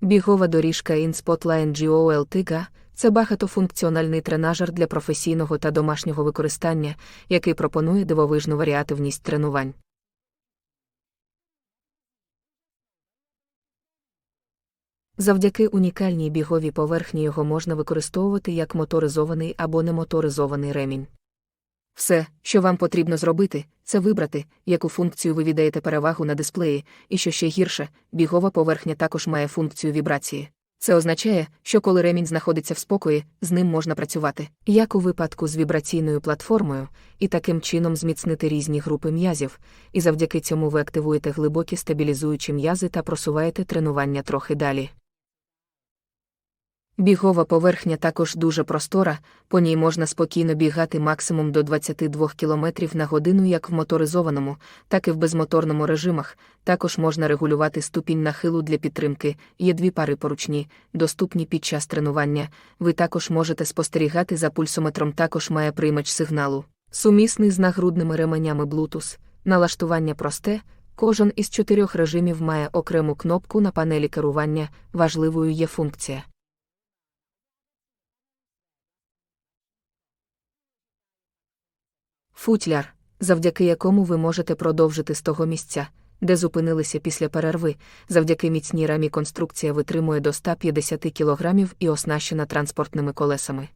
Бігова доріжка InSpotline GOL Tiga – це багатофункціональний тренажер для професійного та домашнього використання, який пропонує дивовижну варіативність тренувань. Завдяки унікальній біговій поверхні його можна використовувати як моторизований або немоторизований ремінь. Все, що вам потрібно зробити, це вибрати, яку функцію ви віддаєте перевагу на дисплеї, і що ще гірше, бігова поверхня також має функцію вібрації. Це означає, що коли ремінь знаходиться в спокої, з ним можна працювати, як у випадку з вібраційною платформою, і таким чином зміцнити різні групи м'язів, і завдяки цьому ви активуєте глибокі стабілізуючі м'язи та просуваєте тренування трохи далі. Бігова поверхня також дуже простора, по ній можна спокійно бігати максимум до 22 км на годину як в моторизованому, так і в безмоторному режимах. Також можна регулювати ступінь нахилу для підтримки, є дві пари поручні, доступні під час тренування. Ви також можете спостерігати за пульсометром, також має приймач сигналу. Сумісний з нагрудними ременями Bluetooth, налаштування просте. Кожен із чотирьох режимів має окрему кнопку на панелі керування, важливою є функція. Футляр, завдяки якому ви можете продовжити з того місця, де зупинилися після перерви, завдяки міцній рамі конструкція витримує до 150 кг і оснащена транспортними колесами.